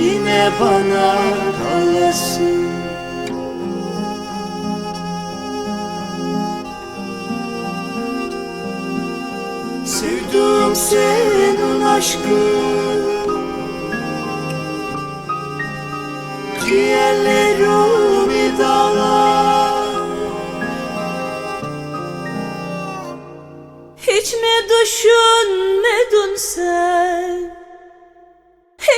Yine bana kalasın Sevdim senin aşkın Ciğerlerimi dağlar. Hiç mi düşünmedin sen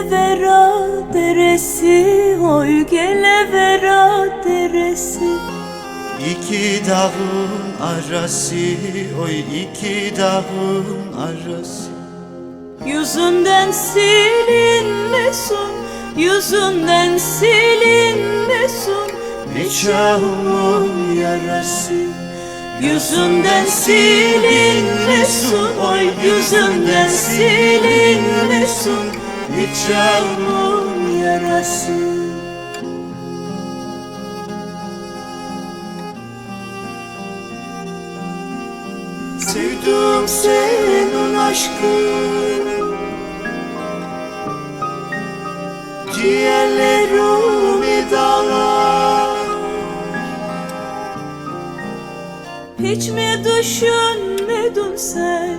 Gele vera deresi Oy gele vera deresi İki dağın arası Oy iki dağın arası. Yüzünden silinmesin Yüzünden silinmesin Nikahımın yarası? Yüzünden silinmesin Oy yüzünden silinmesin Nikahımın yarası. Sevdim senin aşkın Ciğerlerimi dağlar Hiç mi düşünmedin sen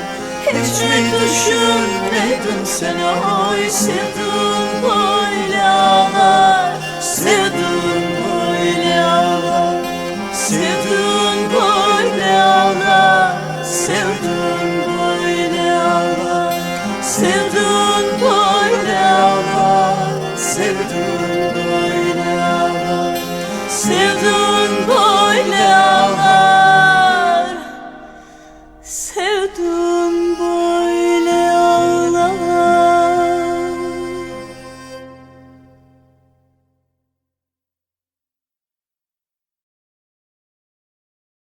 Hiç mi düşünmedin sen Oy sevdin böyle ağlar